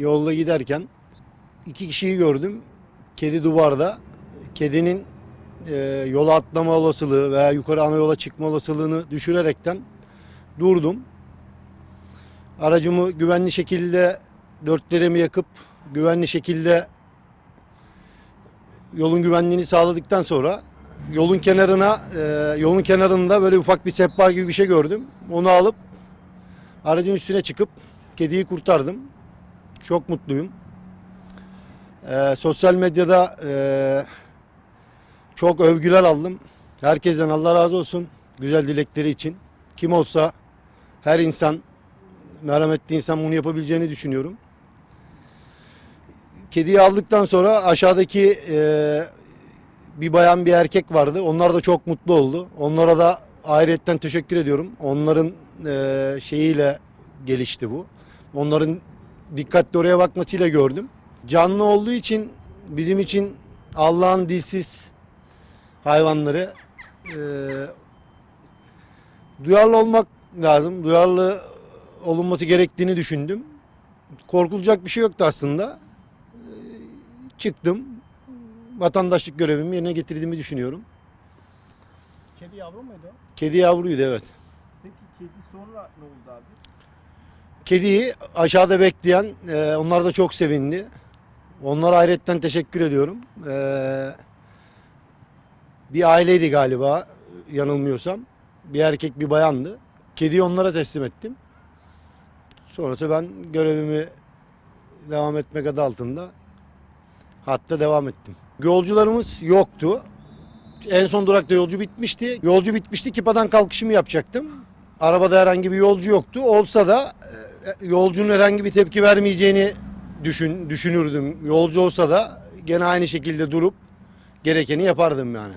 yolda giderken iki kişiyi gördüm. Kedi duvarda. Kedinin e, yola atlama olasılığı veya yukarı ana yola çıkma olasılığını düşürerekten durdum. Aracımı güvenli şekilde dörtlerimi yakıp güvenli şekilde yolun güvenliğini sağladıktan sonra yolun kenarına e, yolun kenarında böyle ufak bir sehpa gibi bir şey gördüm. Onu alıp aracın üstüne çıkıp kediyi kurtardım. Çok mutluyum. E, sosyal medyada e, çok övgüler aldım. Herkesten Allah razı olsun güzel dilekleri için. Kim olsa her insan merhametli insan bunu yapabileceğini düşünüyorum. Kediyi aldıktan sonra aşağıdaki e, bir bayan bir erkek vardı. Onlar da çok mutlu oldu. Onlara da ayrıyetten teşekkür ediyorum. Onların e, şeyiyle gelişti bu. Onların dikkatli oraya bakmasıyla gördüm. Canlı olduğu için bizim için Allah'ın dilsiz hayvanları e, duyarlı olmak lazım. Duyarlı olunması gerektiğini düşündüm. Korkulacak bir şey yoktu aslında. E, çıktım. Vatandaşlık görevimi yerine getirdiğimi düşünüyorum. Kedi yavru muydu? Kedi yavruydu evet. Peki kedi sonra ne oldu abi? Kediyi aşağıda bekleyen, e, onlar da çok sevindi. Onlara ayrıca teşekkür ediyorum. E, bir aileydi galiba yanılmıyorsam. Bir erkek bir bayandı. Kediyi onlara teslim ettim. Sonrası ben görevimi devam etmek adı altında hatta devam ettim. Yolcularımız yoktu. En son durakta yolcu bitmişti. Yolcu bitmişti. Kipadan kalkışımı yapacaktım. Arabada herhangi bir yolcu yoktu. Olsa da e, yolcunun herhangi bir tepki vermeyeceğini düşün, düşünürdüm. Yolcu olsa da gene aynı şekilde durup gerekeni yapardım yani.